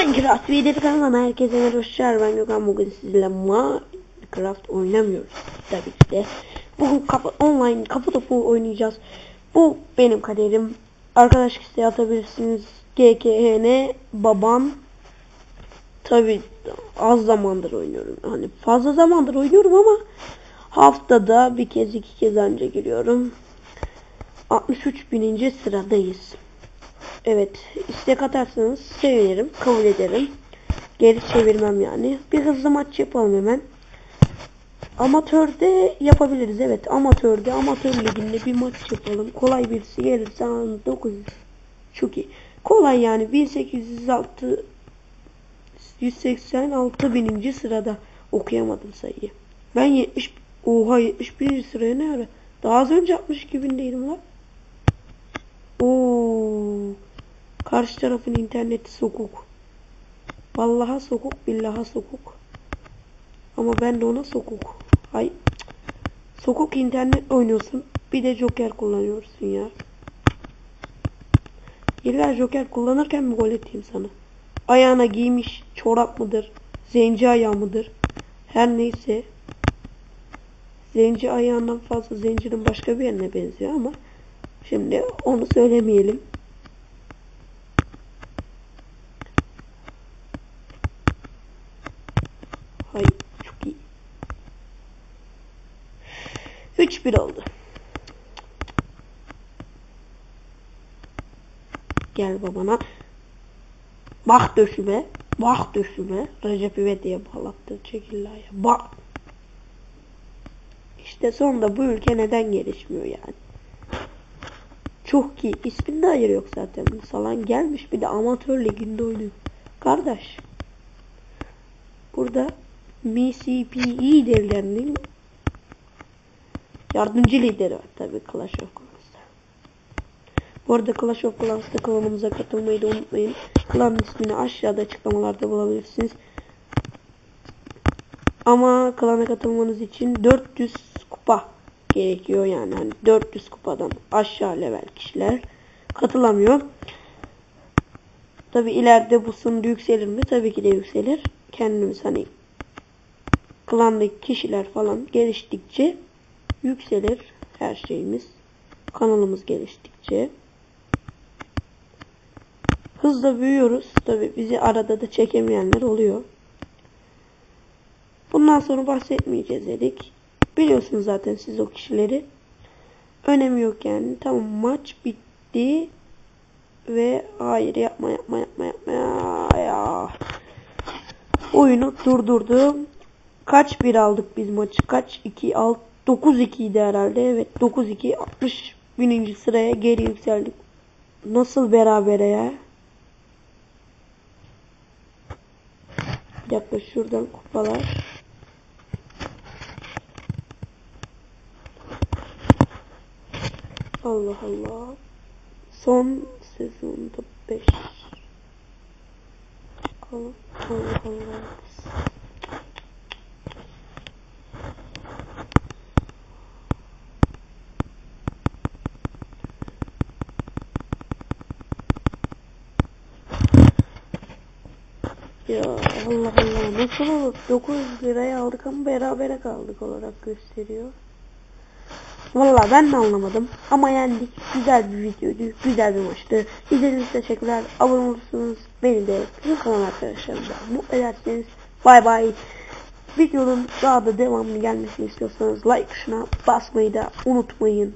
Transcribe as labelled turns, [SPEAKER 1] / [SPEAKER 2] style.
[SPEAKER 1] Minecraft videosu kanalına herkese merhaba arkadaşlar. Ben Gökhan bugün sizlerle Minecraft oynamıyoruz tabii ki de. Bugün kafa, online kafa topu oynayacağız. Bu benim kaderim. Arkadaş isteği atabilirsiniz. GKHN babam. Tabii az zamandır oynuyorum. Hani fazla zamandır oynuyorum ama haftada bir kez iki kez önce giriyorum. 63 bininci sıradayız. Evet, istek atarsanız sevinirim, kabul ederim. Geri çevirmem yani. Bir hızlı maç yapalım hemen. Amatörde yapabiliriz evet. Amatörde, amatör liginde bir maç yapalım. Kolay birisi gelirse 9 çok iyi. Kolay yani 1806 186 bininci sırada okuyamadım sayıyı. Ben 70 oha 71. sıraya ne ara? Daha az önce 62 bindeydim lan. Karşı tarafın interneti sokuk. Vallaha sokuk, billaha sokuk. Ama ben de ona sokuk. Cık. Sokuk internet oynuyorsun. Bir de joker kullanıyorsun ya. İlla joker kullanırken mi gol eteyim sana? Ayağına giymiş çorap mıdır? Zenci ayağı mıdır? Her neyse. Zenci ayağından fazla zencinin başka bir yerine benziyor ama Şimdi onu söylemeyelim. Hay çok iyi. 3-1 oldu. Gel babana. Bak döşüme. Bak döşüme. Recep İvedik'e bağlattı. Çekillaya. Bak. İşte sonunda bu ülke neden gelişmiyor yani. Çok iyi. İsminde hayır yok zaten. Salan gelmiş bir de amatör liginde oynuyor. Kardeş. Burada MCPE devlerinin yardımcı lideri var tabi Clash of Clans'ta. Bu arada Clash of Clans'ta klanımıza katılmayı da unutmayın. Klan ismini aşağıda açıklamalarda bulabilirsiniz. Ama klana katılmanız için 400 kupa gerekiyor yani hani 400 kupadan aşağı level kişiler katılamıyor. Tabi ileride bu sınır yükselir mi? Tabii ki de yükselir. Kendimiz hani klandaki kişiler falan geliştikçe yükselir her şeyimiz. Kanalımız geliştikçe. Hızla büyüyoruz. Tabi bizi arada da çekemeyenler oluyor. Bundan sonra bahsetmeyeceğiz dedik. Biliyorsunuz zaten siz o kişileri. Önemi yok yani. Tamam maç bitti. Ve hayır yapma yapma yapma yapma ya. Oyunu durdurdum. Kaç bir aldık biz maçı? Kaç? 2 6 9-2 idi herhalde. Evet 9-2 60 bininci sıraya geri yükseldik. Nasıl berabere ya? Bir şuradan kupalar. Allah Allah. Son sezonda 5. Allah Allah. Allah. Ya Allah Allah nasıl olur? 9 liraya aldık ama berabere kaldık olarak gösteriyor. Valla ben de anlamadım. Ama yendik. Güzel bir videoydu. Güzel bir maçtı. İzlediğiniz için teşekkürler. Abone olursunuz. Beni de bütün kanal arkadaşlarım da mutlu ederseniz. Bay bay. Videonun daha da devamlı gelmesini istiyorsanız like tuşuna basmayı da unutmayın.